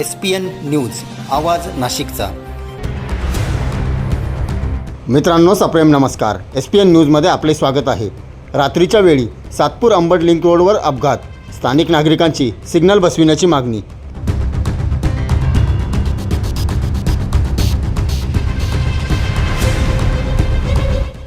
S P N news आवाज नाशिकचा. मित्रांनो सप्रेम नमस्कार. एस पी एन न्यूजमध्ये आपले स्वागत आहे. रात्रीच्या वेळी सातपूर अंबड लिंक रोडवर अपघात. स्थानिक नागरिकांची सिग्नल बसविण्याची मागणी.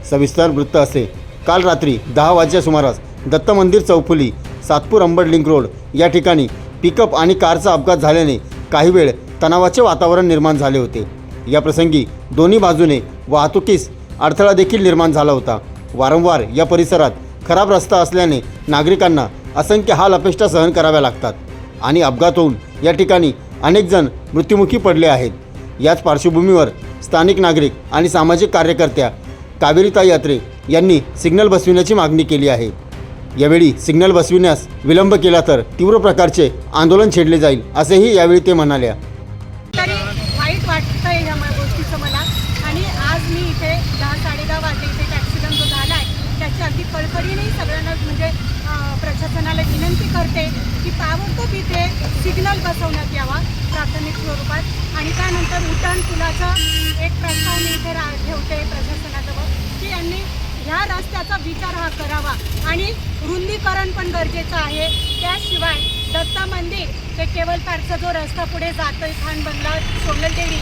सविस्तर वृत्त असे. काल रात्री दहा वाजच्या सुमारास दत्त मंदिर चौफुली सातपूर अंबड लिंक रोड या ठिकाणी पिकअप आणि कारचा अपघात झाल्याने काही वेळ तणावाचे वातावरण निर्माण झाले होते. या प्रसंगी दोन्ही बाजूने वाहतुकीस अडथळा देखील निर्माण झाला होता. वारंवार या परिसरात खराब रस्ता असल्याने नागरिकांना असंख्य हाल अपेष्टा सहन कराव्या लागतात आणि अपघात होऊन या ठिकाणी अनेकजण मृत्युमुखी पडले आहेत. याच पार्श्वभूमीवर स्थानिक नागरिक आणि सामाजिक कार्यकर्त्या कावेरीता यात्रे यांनी सिग्नल बसविण्याची मागणी केली आहे. यावेळी सिग्नल बसविण्यास विलंब केला तर तीव्र प्रकारचे आंदोलन छेडले जाईल असेही यावेळी ते म्हणाल्या. तरी वाईट वाटतंय ह्या म- गोष्टीचं मला. आणि आज मी इथे दहा साडेदहा वाजले इथे एक ॲक्सिडेंट जो झाला आहे त्याची अगदी कळकळीने सगळ्यांना म्हणजे प्रशासनाला विनंती करते की ताबडतोब इथे सिग्नल बसवण्यात यावा प्राथमिक स्वरूपात. आणि त्यानंतर उड्डाण पुलाचा एक प्रस्ताव मी इथे रा ठेवते प्रशासनाजवळ की यांनी ह्या रस्त्याचा विचार हा करावा. आणि रुंदीकरण पण गरजेचं आहे. त्याशिवाय दत्ता मंदिर ते केवळ जो रस्ता पुढे जातोय खान बंगला सोनलदेवी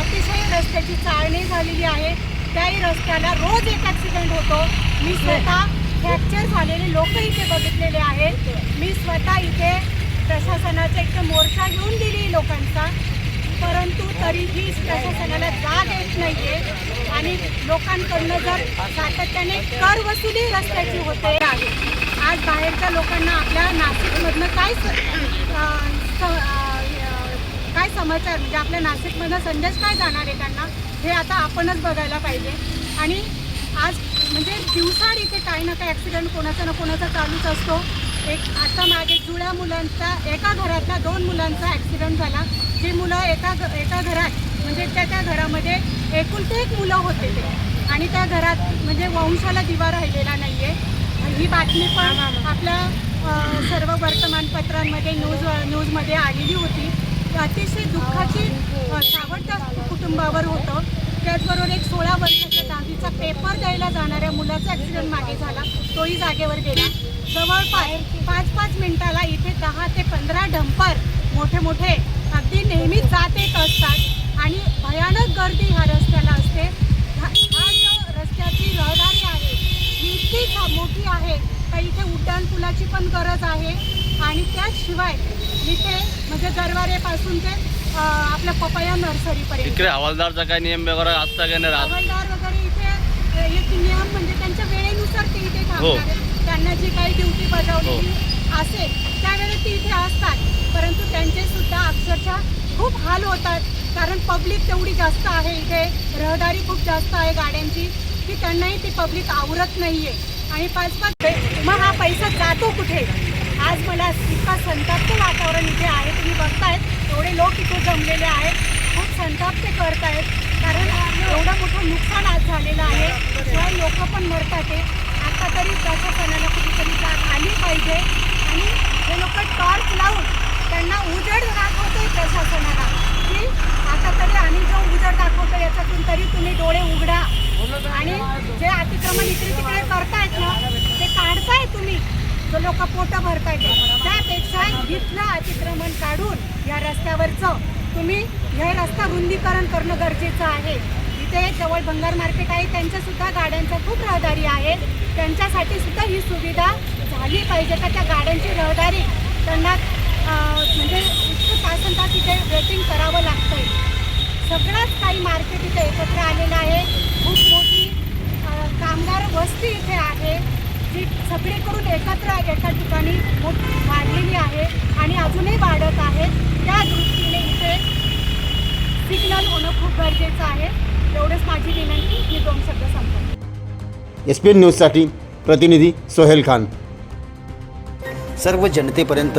अतिशय रस्त्याची चाळणी झालेली आहे. त्याही रस्त्याला रोज एक ॲक्सिडेंट होतो. मी स्वतः फ्रॅक्चर झालेले लोक इथे बघितलेले आहेत. मी स्वतः इथे प्रशासनाचा एक मोर्चा घेऊन दिली लोकांचा. परंतु तरीही प्रशासनाला जाग येत नाहीये. आणि लोकांकडनं जर सातत्याने कर वसुली रस्त्याची होते आहे आज बाहेरच्या लोकांना आपल्या नाशिकमधनं काय काय समाचार म्हणजे आपल्या नाशिकमधनं संदेश काय जाणार आहे त्यांना हे आता आपणच बघायला पाहिजे. आणि आज म्हणजे दिवसाड इथे काही ना काही ॲक्सिडेंट कोणाचा ना कोणाचा चालूच असतो. एक आता मागे जुळ्या मुलांचा एका घरातल्या दोन मुलांचा ॲक्सिडेंट झाला. जी मुलं एका घ- एका घरात म्हणजे त्या त्या घरामध्ये एकुलते एक मुलं होते ते. आणि त्या घरात म्हणजे वंशाला दिवा राहिलेला नाही आहे ही बातमी पण आपल्या सर्व वर्तमानपत्रांमध्ये न्यूज न्यूजमध्ये आलेली होती. अतिशय दुःखाची अ, सावट त्या कुटुंबावर होतं. त्याचबरोबर एक सोळा वर्षाच्या दहावीचा पेपर द्यायला जाणाऱ्या मुलाचा ॲक्सिडेंट मागे झाला. तोही जागेवर गेला. जवळपास पाच पाच मिनिटाला इथे दहा ते पंधरा डंपर मोठे मोठे अगदी नेहमीच जात येत असतात आणि भयानक गर्दी ह्या रस्त्याला असते. हा हा जो रस्त्याची रहदारी आहे ही इतकी मोठी आहे का इथे उड्डाणपुलाची पण गरज आहे. आणि त्याशिवाय इथे म्हणजे गरवारेपासून ते आपल्या पपया नर्सरीपर्यंत. इकडे हवालदारचा काय नियम वगैरे असता का नाही राहत? हवालदार वगैरे इथे एक नियम म्हणजे त्यांच्या वेळेनुसार ते इथे आहेत. त्यांना जी काही ड्युटी बजावलेली असेल त्यावेळेस ते इथे असतात. परंतु त्यांचे खूप हाल होतात कारण पब्लिक तेवढी जास्त आहे इथे. रहदारी खूप जास्त आहे गाड्यांची की त्यांनाही ती पब्लिक आवरत नाहीये. आणि पाच पाच मग हा पैसा जातो कुठे? आज मला इतका संतापचं वातावरण इथे आहे. तुम्ही बघतायत एवढे लोक इथे जमलेले आहेत. खूप संतप्त करत आहेत कारण एवढं मोठं नुकसान आज झालेलं आहे. शिवाय लोक पण मरतात आहे आता तरी प्रशासनाला कुठेतरी जाग आली पाहिजे. आणि हे लोक टॉर्च लावून त्यांना उजेड दाखवतोय की आता तरी आम्ही जो उजड दाखवतो याच्यातून तरी तुम्ही डोळे उघडा. आणि जे अतिक्रमण इकडे तिकडे करतायत ना ते काढताय तुम्ही. जो लोक पोटं भरतायत. त्यापेक्षा इथलं अतिक्रमण काढून या रस्त्यावरचं तुम्ही हे रस्ता रुंदीकरण करणं गरजेचं आहे. इथे जवळ भंगार मार्केट आहे त्यांच्या सुद्धा गाड्यांच्या खूप रहदारी आहे. त्यांच्यासाठी सुद्धा ही सुविधा झाली पाहिजे का त्या गाड्यांची रहदारी त्यांना म्हणजे इतकं तासन तास इथे वेटिंग करावं लागतंय. सगळंच काही मार्केट इथे एकत्र आलेलं आहे. खूप मोठी कामगार वस्ती इथे आहे. जी सगळीकडून एकत्र एका ठिकाणी मोठी वाढलेली आहे आणि अजूनही वाढत आहे. त्या दृष्टीने इथे सिग्नल होणं खूप गरजेचं आहे. एवढंच माझी विनंती. मी दोन शब्द संपतो एस पी एन न्यूजसाठी प्रतिनिधी सोहेल खान. सर्व जनतेपर्यंत